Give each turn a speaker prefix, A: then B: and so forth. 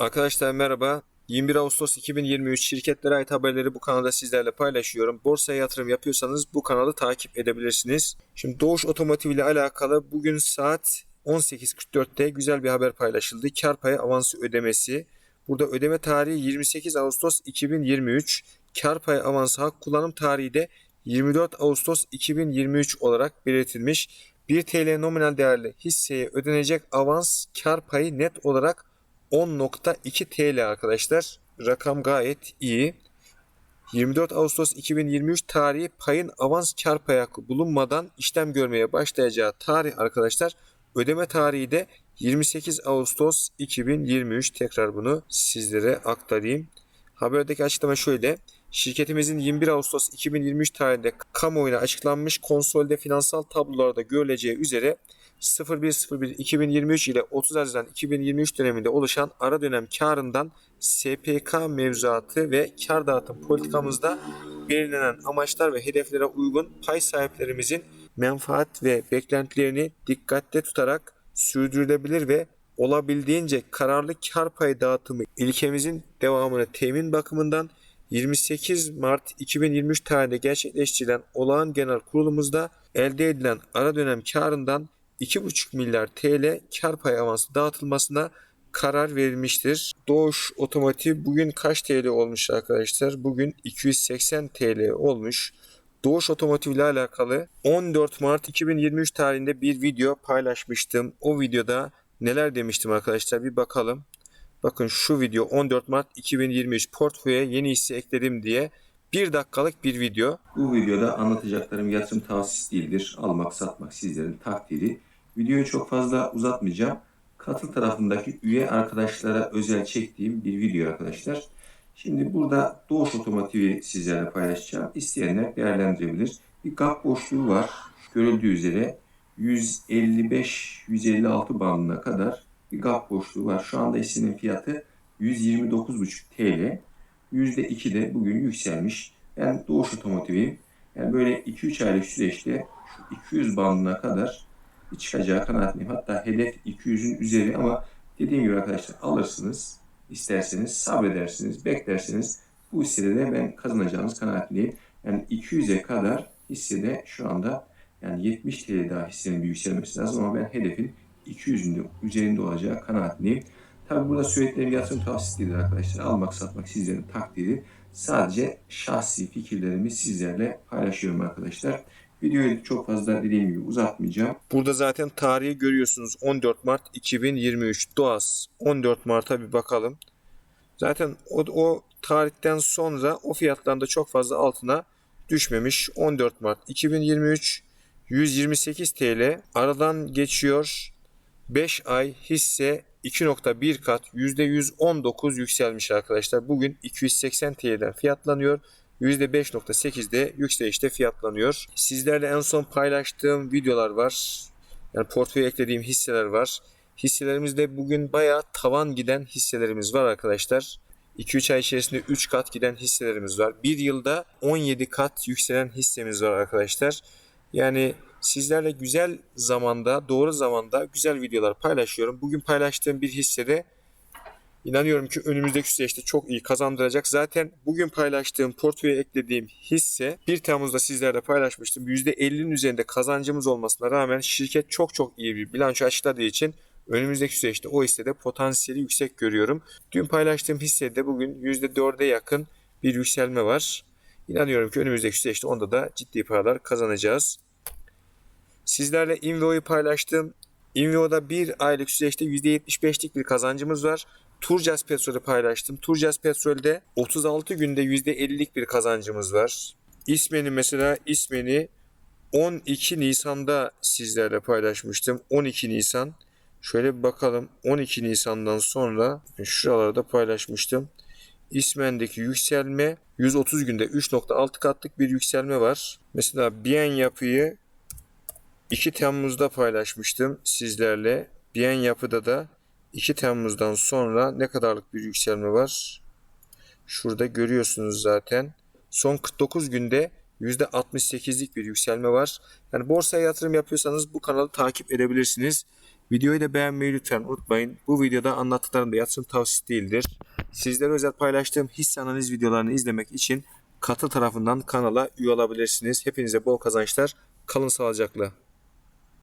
A: Arkadaşlar merhaba. 21 Ağustos 2023 şirketlere ait haberleri bu kanalda sizlerle paylaşıyorum. Borsaya yatırım yapıyorsanız bu kanalı takip edebilirsiniz. Şimdi Doğuş Otomotiv ile alakalı bugün saat 18.44'te güzel bir haber paylaşıldı. Kar payı avansı ödemesi. Burada ödeme tarihi 28 Ağustos 2023. Kar payı avansı hak kullanım tarihi de 24 Ağustos 2023 olarak belirtilmiş. 1 TL nominal değerli hisseye ödenecek avans kar payı net olarak 10.2 TL arkadaşlar. Rakam gayet iyi. 24 Ağustos 2023 tarihi payın avans kar payı bulunmadan işlem görmeye başlayacağı tarih arkadaşlar. Ödeme tarihi de 28 Ağustos 2023. Tekrar bunu sizlere aktarayım. Haberdeki açıklama şöyle. Şirketimizin 21 Ağustos 2023 tarihinde kamuoyuna açıklanmış konsolide finansal tablolarda görüleceği üzere 01.01.2023 ile 30 Haziran 2023 döneminde oluşan ara dönem karından SPK mevzuatı ve kar dağıtım politikamızda belirlenen amaçlar ve hedeflere uygun pay sahiplerimizin menfaat ve beklentilerini dikkatte tutarak sürdürülebilir ve olabildiğince kararlı kar payı dağıtımı ilkemizin devamını temin bakımından 28 Mart 2023 tarihinde gerçekleştirilen olağan genel kurulumuzda elde edilen ara dönem karından 2,5 milyar TL kar payı avansı dağıtılmasına karar verilmiştir. Doğuş Otomotiv bugün kaç TL olmuş arkadaşlar? Bugün 280 TL olmuş. Doğuş Otomotiv ile alakalı 14 Mart 2023 tarihinde bir video paylaşmıştım. O videoda neler demiştim arkadaşlar bir bakalım. Bakın şu video 14 Mart 2023 portföye yeni hisse ekledim diye bir dakikalık bir video.
B: Bu videoda anlatacaklarım yatırım tavsiyesi değildir. Almak satmak sizlerin takdiri. Videoyu çok fazla uzatmayacağım. Katıl tarafındaki üye arkadaşlara özel çektiğim bir video arkadaşlar. Şimdi burada Doğuş Otomotiv'i sizlerle paylaşacağım. İsteyenler değerlendirebilir. Bir gap boşluğu var. Görüldüğü üzere 155-156 bandına kadar bir gap boşluğu var. Şu anda hissinin fiyatı 129,5 TL. %2 de bugün yükselmiş. Ben Doğuş Otomotiv'i yani böyle 2-3 aylık süreçte şu 200 bandına kadar çıkacağı kanaatindeyim. Hatta hedef 200'ün üzeri ama dediğim gibi arkadaşlar alırsınız, isterseniz sabredersiniz, beklersiniz. Bu hissede de ben kazanacağınız kanaatindeyim. Yani 200'e kadar hissede şu anda yani 70 TL daha hissenin bir yükselmesi lazım ama ben hedefin 200'ün üzerinde olacağı kanaatindeyim. Tabi burada söylediklerim yatırım tavsiyesi değildir arkadaşlar. Almak satmak sizlerin takdiri. Sadece şahsi fikirlerimi sizlerle paylaşıyorum arkadaşlar. Videoyu çok fazla dediğim gibi uzatmayacağım.
A: Burada zaten tarihi görüyorsunuz 14 Mart 2023 Doğas 14 Mart'a bir bakalım. Zaten o, o tarihten sonra o fiyatlarında çok fazla altına düşmemiş. 14 Mart 2023 128 TL aradan geçiyor. 5 ay hisse 2.1 kat %119 yükselmiş arkadaşlar. Bugün 280 TL'den fiyatlanıyor. %5.8'de yükselişte fiyatlanıyor. Sizlerle en son paylaştığım videolar var. Yani portföye eklediğim hisseler var. Hisselerimizde bugün bayağı tavan giden hisselerimiz var arkadaşlar. 2-3 ay içerisinde 3 kat giden hisselerimiz var. Bir yılda 17 kat yükselen hissemiz var arkadaşlar. Yani sizlerle güzel zamanda, doğru zamanda güzel videolar paylaşıyorum. Bugün paylaştığım bir hissede inanıyorum ki önümüzdeki süreçte çok iyi kazandıracak. Zaten bugün paylaştığım portföye eklediğim hisse 1 Temmuz'da sizlerle paylaşmıştım. %50'nin üzerinde kazancımız olmasına rağmen şirket çok çok iyi bir bilanço açıkladığı için önümüzdeki süreçte o hissede potansiyeli yüksek görüyorum. Dün paylaştığım hissede bugün %4'e yakın bir yükselme var. İnanıyorum ki önümüzdeki süreçte onda da ciddi paralar kazanacağız. Sizlerle Invio'yu paylaştım. Invio'da bir aylık süreçte %75'lik bir kazancımız var. Turcas Petrol'ü paylaştım. Turcas Petrol'de 36 günde %50'lik bir kazancımız var. İsmeni mesela ismeni 12 Nisan'da sizlerle paylaşmıştım. 12 Nisan. Şöyle bir bakalım. 12 Nisan'dan sonra şuralarda paylaşmıştım. İsmen'deki yükselme 130 günde 3.6 katlık bir yükselme var. Mesela Biyen yapıyı 2 Temmuz'da paylaşmıştım sizlerle. Biyen yapıda da 2 Temmuz'dan sonra ne kadarlık bir yükselme var? Şurada görüyorsunuz zaten. Son 49 günde %68'lik bir yükselme var. Yani borsaya yatırım yapıyorsanız bu kanalı takip edebilirsiniz. Videoyu da beğenmeyi lütfen unutmayın. Bu videoda anlattıklarım da yatırım tavsiyesi değildir. Sizlere özel paylaştığım hisse analiz videolarını izlemek için katıl tarafından kanala üye olabilirsiniz. Hepinize bol kazançlar. Kalın sağlıcakla.